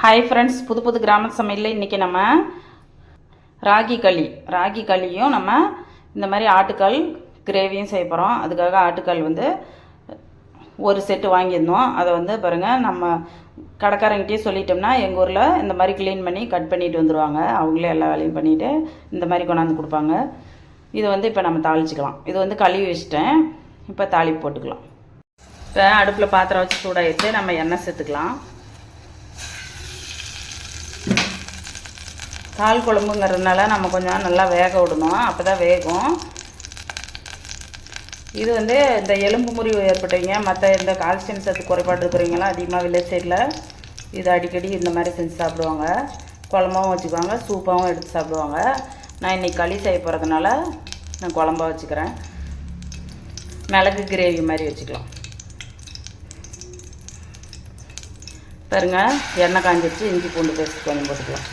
Hi friends புது புது கிராம சமையலில் இன்றைக்கி நம்ம ராகி களி ராகி களியும் நம்ம இந்த மாதிரி ஆட்டுக்கால் கிரேவியும் செய்ய போகிறோம் அதுக்காக ஆட்டுக்கால் வந்து ஒரு செட்டு வாங்கியிருந்தோம். அதை வந்து பாருங்கள் நம்ம கடைக்காரங்கிட்டே சொல்லிட்டோம்னா எங்கள் ஊரில் இந்த மாதிரி க்ளீன் பண்ணி கட் பண்ணிட்டு வந்துடுவாங்க அவங்களே எல்லா வேலையும் பண்ணிவிட்டு இந்த மாதிரி கொண்டாந்து கொடுப்பாங்க. இதை வந்து இப்போ நம்ம தாளிச்சிக்கலாம். இது வந்து கழுவி வச்சுட்டேன். இப்போ தாளிப்பு போட்டுக்கலாம். இப்போ அடுப்பில் பாத்திரம் வச்சு சூடாகிட்டு நம்ம எண்ணெய் சேர்த்துக்கலாம். கால் குழம்புங்கிறதுனால நம்ம கொஞ்சம் நல்லா வேக விடணும். அப்போ தான் வேகும். இது வந்து இந்த எலும்பு முறிவு ஏற்பட்டவங்க மற்ற இந்த கால்சியம் சத்து குறைபாடு இருக்கிறவங்கலாம் அதிகமாக வில்லேஜ் சைடில் இது அடிக்கடி இந்த மாதிரி செஞ்சு சாப்பிடுவாங்க. குழம்பாகவும் வச்சுக்குவாங்க சூப்பாகவும் எடுத்து சாப்பிடுவாங்க. நான் இன்றைக்கி களி செய்ய போகிறதுனால நான் குழம்பா வச்சுக்கிறேன். மிளகு கிரேவி மாதிரி வச்சுக்கலாம். பாருங்க எண்ணெய் காஞ்சிச்சு இஞ்சி பூண்டு பேஸ்ட் கொஞ்சம் போட்டுக்கலாம்.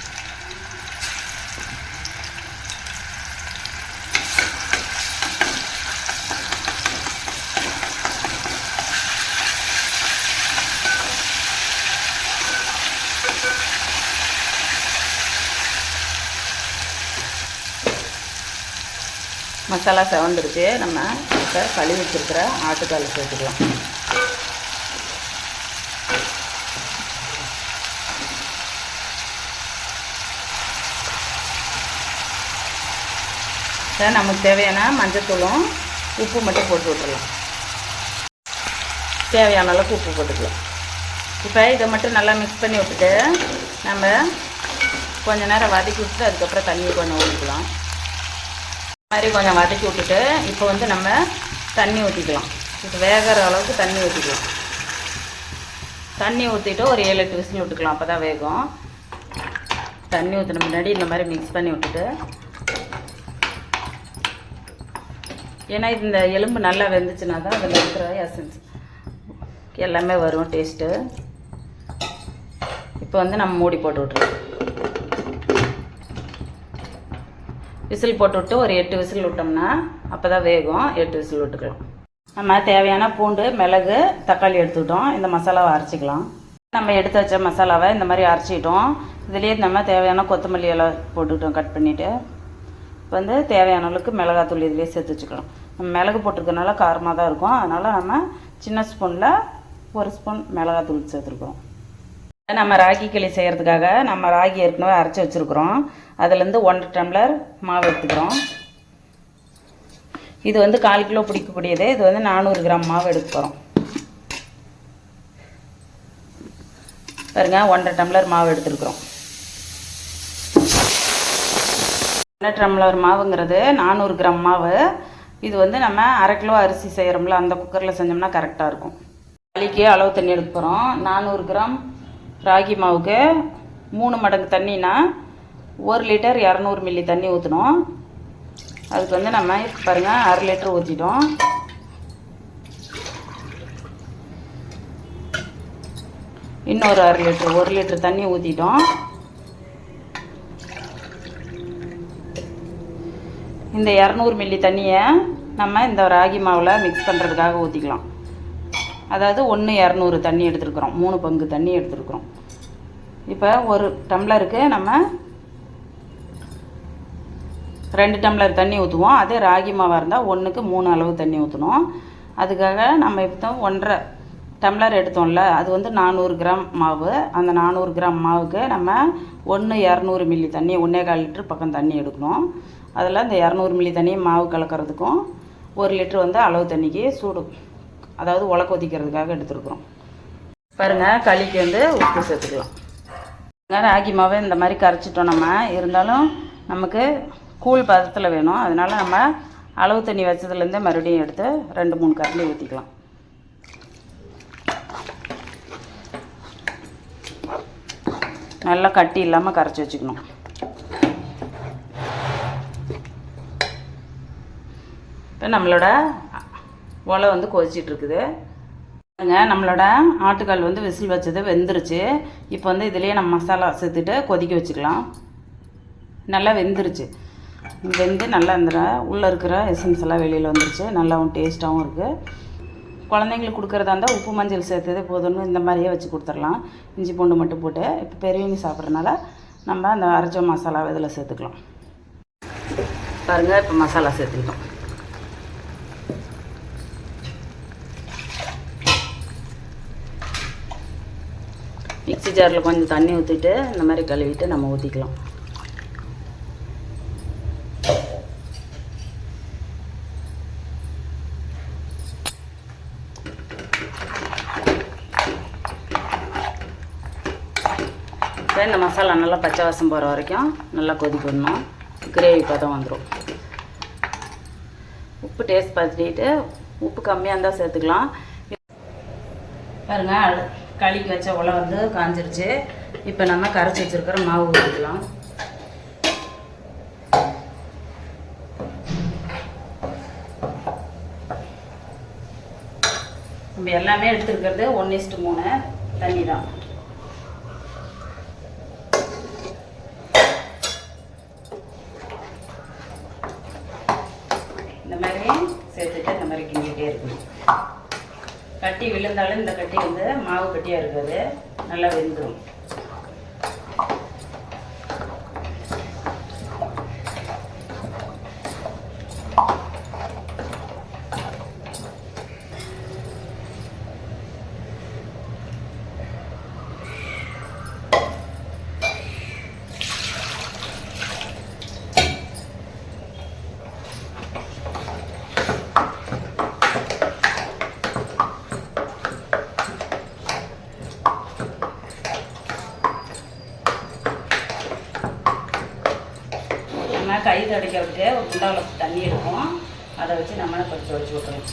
மசாலா செவந்துருச்சு நம்ம இப்போ கழுவி வச்சுருக்கிற ஆட்டுக்கால் சேர்த்துக்கலாம். சார் நமக்கு தேவையான மஞ்சத்தூளும் உப்பு மட்டும் போட்டு விட்டுறலாம். தேவையான அளவுக்கு உப்பு போட்டுக்கலாம். இப்போ இதை மட்டும் நல்லா மிக்ஸ் பண்ணி விட்டுட்டு நம்ம கொஞ்ச நேரம் வதக்கி விட்டுட்டு அதுக்கப்புறம் தண்ணியை கொஞ்சம் ஊற்றிக்கலாம். மாதிரி கொஞ்சம் வதக்கி விட்டுட்டு இப்போ வந்து நம்ம தண்ணி ஊற்றிக்கலாம் இது வேகிற அளவுக்கு தண்ணி ஊற்றிக்கலாம் தண்ணி ஊற்றிட்டு ஒரு ஏழு எட்டு விசில் விட்டுக்கலாம் அப்போ தான் வேகும். தண்ணி ஊற்றின முன்னாடி இந்த மாதிரி மிக்ஸ் பண்ணி விட்டுட்டு. ஏன்னா இது இந்த எலும்பு நல்லா வெந்துச்சுன்னா தான் அதில் இருக்கிற எசன்ஸ் எல்லாமே வரும் டேஸ்ட்டு இப்போ வந்து நம்ம மூடி போட்டு விட்ருவோம் விசில் போட்டு விட்டு ஒரு எட்டு விசில் விட்டோம்னா அப்போ தான் வேகும். எட்டு விசில் விட்டுக்கலாம். நம்ம தேவையான பூண்டு மிளகு தக்காளி எடுத்துக்கிட்டோம். இந்த மசாலாவை அரைச்சிக்கலாம். நம்ம எடுத்து வச்ச மசாலாவை இந்த மாதிரி அரைச்சிக்கிட்டோம் இதுலேயே நம்ம தேவையான கொத்தமல்லி எல்லாம் போட்டுக்கிட்டோம் கட் பண்ணிவிட்டு இப்போ வந்து தேவையான அளவுக்கு மிளகாத்தூள் இதுலேயே சேர்த்து வச்சுக்கலாம். நம்ம மிளகு போட்டிருக்கனால காரமாக தான் இருக்கும். அதனால் நம்ம சின்ன ஸ்பூனில் ஒரு ஸ்பூன் மிளகாத்தூள் சேர்த்துருக்கோம் நம்ம ராகி களி செய்கிறதுக்காக நம்ம ராகி ஏற்கனவே அரைச்சி வச்சுருக்குறோம். அதுலேருந்து ஒன்றரை டம்ளர் மாவு எடுத்துக்கிறோம். இது வந்து கால் கிலோ பிடிக்கக்கூடியது. இது வந்து நானூறு கிராம் மாவு எடுக்க போகிறோம் பாருங்க ஒன்றரை டம்ளர் மாவு எடுத்துருக்குறோம். ஒன்றரை டம்ளர் மாவுங்கிறது நானூறு கிராம் மாவு. இது வந்து நம்ம அரை கிலோ அரிசி செய்கிறோம்ல அந்த குக்கரில் செஞ்சோம்னா கரெக்டாக இருக்கும். களிக்கு அளவு தண்ணி எடுக்க போகிறோம் நானூறு கிராம் ராகி மாவுக்கு மூணு மடங்கு தண்ணினா ஒரு லிட்டர் இரநூறு மில்லி தண்ணி ஊற்றணும் அதுக்கு வந்து நம்ம பாருங்கள் அரை லிட்டர் ஊற்றிட்டோம் இன்னொரு அரை லிட்டர் ஒரு லிட்டர் தண்ணி ஊற்றிட்டோம் இந்த இரநூறு மில்லி தண்ணியை நம்ம இந்த ராகி மாவில் மிக்ஸ் பண்ணுறதுக்காக ஊற்றிக்கலாம் அதாவது ஒன்று இரநூறு தண்ணி எடுத்துருக்குறோம். மூணு பங்கு தண்ணி எடுத்துருக்குறோம். இப்போ ஒரு டம்ளருக்கு நம்ம ரெண்டு டம்ளர் தண்ணி ஊற்றுவோம் அதே ராகி மாவாக இருந்தால் ஒன்றுக்கு மூணு அளவு தண்ணி ஊற்றணும் அதுக்காக நம்ம இப்போ ஒன்றரை டம்ளர் எடுத்தோம்ல அது வந்து நானூறு கிராம் மாவு. அந்த நானூறு கிராம் மாவுக்கு நம்ம ஒன்று இரநூறு மில்லி தண்ணி ஒன்றே கால் லிட்டர் பக்கம் தண்ணி எடுக்கணும். அதில் இந்த இரநூறு மில்லி தண்ணியை மாவு கலக்கிறதுக்கும் ஒரு லிட்டர் வந்து அளவு தண்ணிக்கு சூடு அதாவது உலை கொதிக்கிறதுக்காக எடுத்துருக்குறோம். பாருங்கள் களிக்கு வந்து உப்பு சேர்த்துக்கலாம். ராகி மாவை இந்த மாதிரி கரைச்சிட்டோம் நம்ம. இருந்தாலும் நமக்கு கூழ் பதத்தில் வேணும். அதனால் நம்ம அளவு தண்ணி வச்சதுலேருந்தே மறுபடியும் எடுத்து ரெண்டு மூணு கரண்டி ஊற்றிக்கலாம் நல்லா கட்டி இல்லாமல் கரைச்சி வச்சுக்கணும். இப்போ நம்மளோட ஒலை வந்து கொதிச்சிட்ருக்குது. பாருங்க நம்மளோட ஆட்டுக்கால் வந்து விசில் வச்சது வெந்துருச்சு. இப்போ வந்து இதுலேயே நம்ம மசாலா சேர்த்துட்டு கொதிக்க வச்சுக்கலாம். நல்லா வெந்துருச்சு. வெந்து நல்லா இந்த உள்ளே இருக்கிற எசன்ஸ் எல்லாம் வெளியில் வந்துருச்சு. நல்லாவும் டேஸ்ட்டாகவும் இருக்குது குழந்தைங்களுக்கு கொடுக்குறதா இருந்தால் உப்பு மஞ்சள் சேர்த்ததே போதும்னு இந்த மாதிரியே வச்சு கொடுத்துடலாம் இஞ்சி பூண்டு மட்டும் போட்டு. இப்போ பெரியவங்க சாப்பிட்றதுனால நம்ம அந்த அரைச்ச மசாலாவை இதில் சேர்த்துக்கலாம். பாருங்கள் இப்போ மசாலா சேர்த்துக்கிட்டோம். மிக்ஸி ஜாரில் கொஞ்சம் தண்ணி ஊற்றிட்டு இந்த மாதிரி கழுவிட்டு நம்ம ஊற்றிக்கலாம் இப்போ இந்த மசாலா நல்லா பச்சை வாசம் போகிற வரைக்கும் நல்லா கொதிக்கணும். கிரேவி பதம் வந்துடும் உப்பு டேஸ்ட் பார்த்துட்டு உப்பு கம்மியாக இருந்தால் சேர்த்துக்கலாம். பாருங்கள் களிக்கு வச்ச உலை வந்து காஞ்சிருச்சு. இப்போ நம்ம கரைச்சி வச்சுருக்கிற மாவு ஊற்றிக்கலாம் நம்ம எல்லாமே எடுத்துருக்கிறது ஒன் இஸ்ட்டு மூணு தண்ணி தான் இந்த மாதிரி சேர்த்துட்டு இந்த மாதிரி கிண்டிகிட்டே இருக்கணும் கட்டி விழுந்தாலும் இந்த கட்டி வந்து மாவு கட்டியாக இருக்காது. நல்லா வெந்துடும் கை துடைக்க விட்டு ஒரு குண்டாவில் தண்ணி இருக்கும் அதை வச்சு நம்ம கொஞ்சம் வச்சு விட்டுறோம்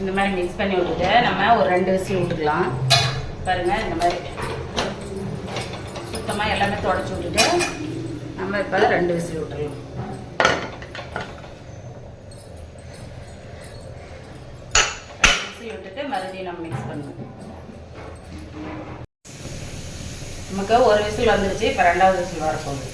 இந்த மாதிரி மிக்ஸ் பண்ணி விட்டுட்டு நம்ம ஒரு ரெண்டு விசில் விட்டுக்கலாம் பாருங்கள் இந்த மாதிரி. சுத்தமாக எல்லாமே தொடச்சி விட்டுட்டு நம்ம இப்போ ரெண்டு விசில் விட்டுடலாம் விசில் விட்டுட்டு மறுபடியும் நம்ம மிக்ஸ் பண்ணுவோம் நமக்கு ஒரு விசில் வந்துருச்சு இப்போ ரெண்டாவது விசில் வரப்போகுது.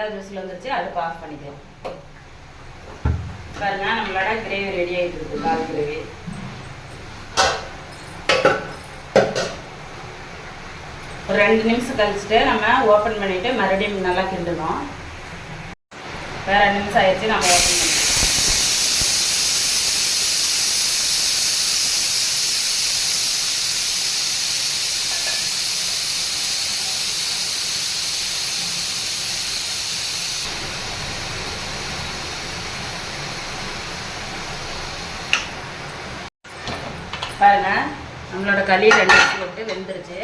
ரெண்டாவது விசில் வந்துருச்சு அடுப்பு ஆஃப் பண்ணிக்கலாம். பாருங்க நம்மளோட கிரேவி ரெடி ஆகிட்டு இருக்கு கால் கிரேவி ஒரு ரெண்டு நிமிஷம் கழிச்சுட்டு நம்ம ஓப்பன் பண்ணிட்டு மறுபடியும் நல்லா கிண்டணும் வேற ரெண்டு நிமிஷம் ஆயிடுச்சு நம்ம ஓப்பன் பண்ணிக்கலாம் பாருங்க நம்மளோட களி ரெண்டு விசில் விட்டு வெந்துருச்சு.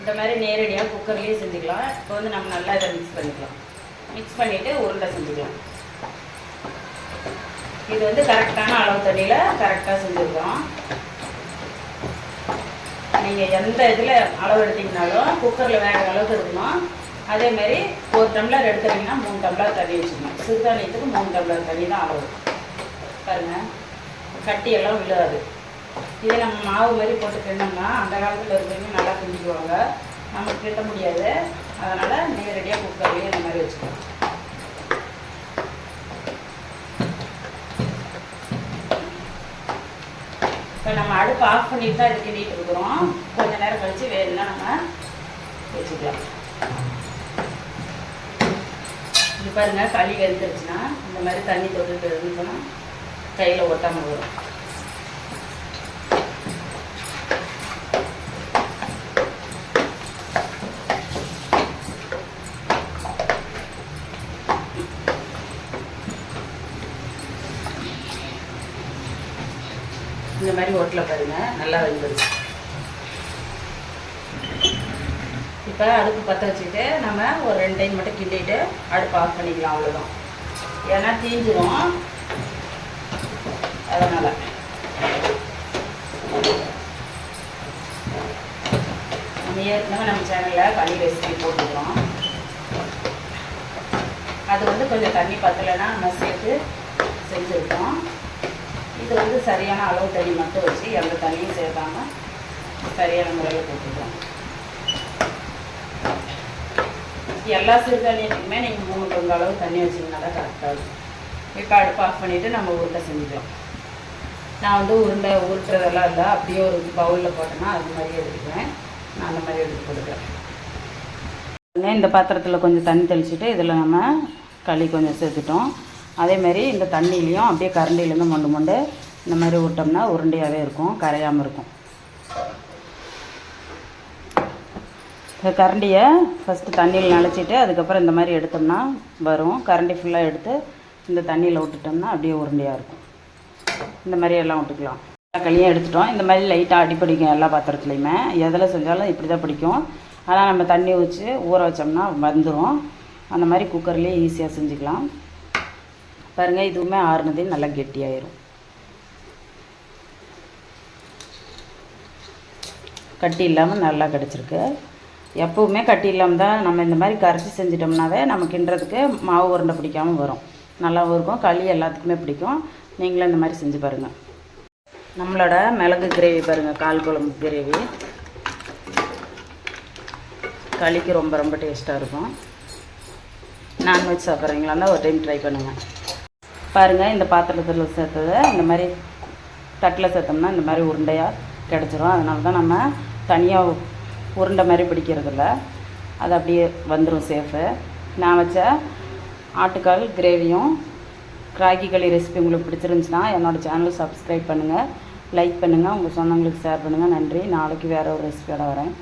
இந்த மாதிரி நேரடியாக குக்கர்லேயும் செஞ்சுக்கலாம். இப்போ வந்து நம்ம நல்லா இதை மிக்ஸ் பண்ணிக்கலாம். மிக்ஸ் பண்ணிவிட்டு உருண்டை செஞ்சுக்கலாம். இது வந்து கரெக்டான அளவு தண்ணியில் கரெக்டாக செஞ்சுருக்கோம் நீங்கள் எந்த இதில் அளவு எடுத்தீங்கனாலும் குக்கரில் வேறு அளவுக்கு இருக்கணும் அதே மாதிரி ஒரு டம்ளர் எடுத்துட்டீங்கன்னா மூணு டம்ளர் தண்ணி வச்சுக்கணும் சிறுதானியத்துக்கு மூணு டம்ளர் தண்ணி தான் அளவு. பாருங்கள் கட்டியெல்லாம் விழுகாது இதே நம்ம மாவு மாதிரி போட்டு கிண்டோம்னா அந்த காலத்தில் இருக்கிறவங்க நல்லா கிண்டிக்குவாங்க நம்ம கிட்ட முடியாது. அதனால் நேரடியாக குக்கர்லேயே இந்த மாதிரி வச்சுக்கலாம். இப்போ நம்ம அடுப்பு ஆஃப் பண்ணிட்டு தான் இது கிண்டிட்டு இருக்கிறோம். கொஞ்ச நேரம் கழிச்சு வேணும்னா நம்ம வச்சுக்கலாம். பாருங்க களி வெந்துருச்சுன்னா இந்த மாதிரி தண்ணி தொட்டுட்டு இருந்துச்சுன்னா கையில் ஒட்டாமல் வரும் இந்த பாருங்கள் நல்லா வெந்துருச்சு. இப்போ அடுப்பு பற்ற வச்சுட்டு நம்ம ஒரு ரெண்டு டைம் மட்டும் கிண்டிட்டு அடுப்பு ஆஃப் பண்ணிக்கலாம் அவ்வளோதான் ஏன்னா தீஞ்சிரும். அதனால். நம்ம ஏற்கனவே நம்ம சேனலில் களி ரெசிபி போட்டுக்கிறோம். அது வந்து கொஞ்சம் தண்ணி பத்தலைன்னா நம்ம சேர்த்து இதுக்கு வந்து சரியான அளவு தண்ணி மட்டும் வச்சு எந்த தண்ணியும் சேர்க்காம சரியான முறையில் போட்டுக்கலாம். எல்லா சிறுதானியத்துக்குமே நீங்கள் மூணு பங்கு அளவு தண்ணி வச்சிங்கன்னா தான் கரெக்டாக இருக்கும். இப்போ அடுப்பு ஆஃப் பண்ணிவிட்டு நம்ம உருண்டை செஞ்சுக்கலாம் நான் வந்து உருண்டை உருட்டுறதெல்லாம் இல்லை அப்படியே ஒரு பவுலில் போட்டேன்னா அது மாதிரி எடுத்துக்குவேன். நான் அந்த மாதிரி எடுத்து கொடுக்குறேன் இந்த பாத்திரத்தில் கொஞ்சம் தண்ணி தெளிச்சுட்டு இதில் நம்ம களி கொஞ்சம் சேர்த்துட்டோம். அதேமாரி இந்த தண்ணியிலையும் அப்படியே கரண்டிலேருந்து மொண்டு மொண்டு இந்த மாதிரி விட்டோம்னா உருண்டையாகவே இருக்கும் கரையாமல் இருக்கும். கரண்டியை ஃபஸ்ட்டு தண்ணியில் நனைச்சிட்டு அதுக்கப்புறம் இந்த மாதிரி எடுத்தோம்னா வரும். கரண்டி ஃபுல்லாக எடுத்து இந்த தண்ணியில் விட்டுட்டோம்னா அப்படியே உருண்டையாக இருக்கும். இந்த மாதிரி எல்லாம் விட்டுக்கலாம் எல்லா களியும் எடுத்துட்டோம். இந்த மாதிரி லைட்டாக அடி பிடிக்கும் எல்லா பாத்திரத்துலையுமே. எதில் செஞ்சாலும் இப்படி தான் பிடிக்கும். ஆனால் நம்ம தண்ணி வச்சு ஊற வச்சோம்னா வந்துடும் அந்த மாதிரி குக்கர்லேயே ஈஸியாக செஞ்சுக்கலாம். பாருங்கள் இதுவுமே ஆறுனதே நல்லா கெட்டியாயிரும். கட்டி இல்லாமல் நல்லா கிடச்சிருக்கு. எப்போவுமே கட்டி இல்லாமல் தான் நம்ம இந்த மாதிரி கரைச்சி செஞ்சிட்டோம்னாவே நம்ம கிண்டுறதுக்கு மாவு உருண்டை பிடிக்காமல் வரும். நல்லாவும் இருக்கும் களி எல்லாத்துக்குமே பிடிக்கும். நீங்களும் இந்த மாதிரி செஞ்சு பாருங்கள் நம்மளோட மிளகு கிரேவி பாருங்கள் கால் குழம்பு கிரேவி. களிக்கு ரொம்ப ரொம்ப டேஸ்ட்டாக இருக்கும். நான்வெஜ் சாப்பிட்றீங்களா இருந்தால் ஒரு டைம் ட்ரை பண்ணுங்கள் பாருங்கள் இந்த பாத்திரத்தில் சேர்த்ததை இந்த மாதிரி தட்டில் சேர்த்தோம்னா இந்த மாதிரி உருண்டையாக கிடச்சிரும். அதனால தான் நம்ம தனியாக உருண்டை மாதிரி பிடிக்கிறதில்ல. அது அப்படியே வந்துடும் சேஃபு நான் வச்ச ஆட்டுக்கால் கிரேவியும் ராகி களி ரெசிபி உங்களுக்கு பிடிச்சிருந்துச்சுன்னா என்னோடய சேனல் சப்ஸ்கிரைப் பண்ணுங்கள் லைக் பண்ணுங்கள் உங்கள் சொந்தங்களுக்கு ஷேர் பண்ணுங்கள் நன்றி. நாளைக்கு வேறு ஒரு ரெசிபியோட வரேன்.